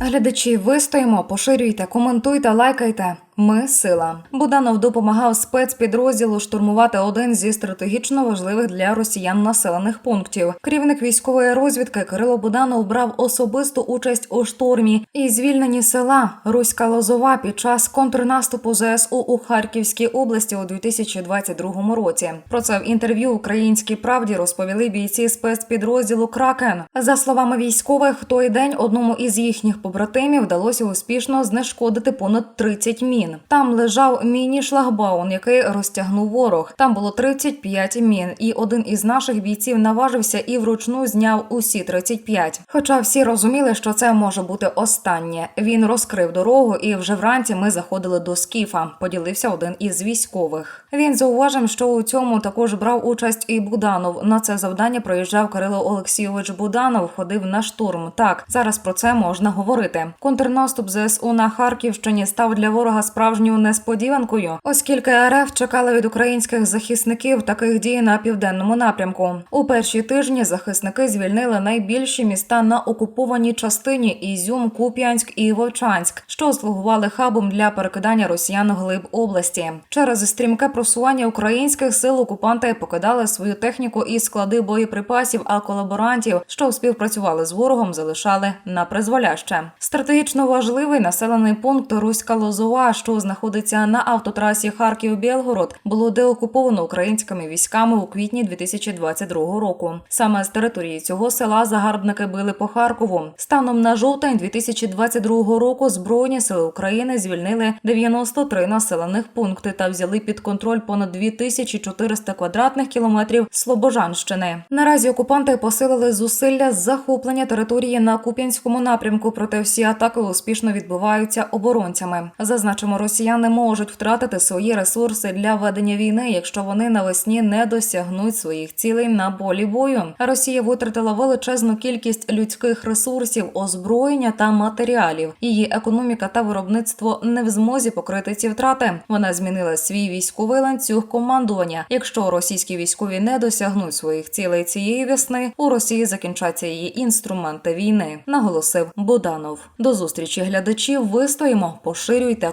Глядачі, вистоїмо, поширюйте, коментуйте, лайкайте. Ми сила. Буданов допомагав спецпідрозділу штурмувати один зі стратегічно важливих для росіян населених пунктів. Керівник військової розвідки Кирило Буданов брав особисту участь у штурмі і звільненні села Руська Лозова під час контрнаступу ЗСУ у Харківській області у 2022 році. Про це в інтерв'ю Українській правді розповіли бійці спецпідрозділу Кракен. За словами військових, той день одному із їхніх побратимів вдалося успішно знешкодити понад 30 мін. Там лежав міні-шлагбаун, який розтягнув ворог. Там було 35 мін, і один із наших бійців наважився і вручну зняв усі 35. Хоча всі розуміли, що це може бути останнє. Він розкрив дорогу, і вже вранці ми заходили до скіфа. Поділився один із військових. Він зауважив, що у цьому також брав участь і Буданов. На це завдання приїжджав Кирило Олексійович Буданов. Ходив на штурм. Так зараз про це можна говорити. Контрнаступ ЗСУ на Харківщині став для ворога справжньою несподіванкою, оскільки РФ чекали від українських захисників таких дій на південному напрямку. У перші тижні захисники звільнили найбільші міста на окупованій частині Ізюм, Куп'янськ і Вовчанськ, що слугували хабом для перекидання росіян глиб області. Через стрімке просування українських сил окупанти покидали свою техніку і склади боєприпасів, а колаборантів, що співпрацювали з ворогом, залишали на призволяще. Стратегічно важливий населений пункт Руська Лозова, що знаходиться на автотрасі Харків-Білгород, було деокуповано українськими військами у квітні 2022 року. Саме з території цього села загарбники били по Харкову. Станом на жовтень 2022 року збройні сили України звільнили 93 населених пункти та взяли під контроль понад 2400 квадратних кілометрів Слобожанщини. Наразі окупанти посилили зусилля з захоплення території на Куп'янському напрямку, проте всі атаки успішно відбуваються оборонцями. Зазначимо, росіяни можуть втратити свої ресурси для ведення війни, якщо вони навесні не досягнуть своїх цілей на полі бою. Росія витратила величезну кількість людських ресурсів, озброєння та матеріалів. Її економіка та виробництво не в змозі покрити ці втрати. Вона змінила свій військовий ланцюг командування. Якщо російські військові не досягнуть своїх цілей цієї весни, у Росії закінчаться її інструменти війни, наголосив Буданов. До зустрічі глядачів. Вистоїмо, поширюйте,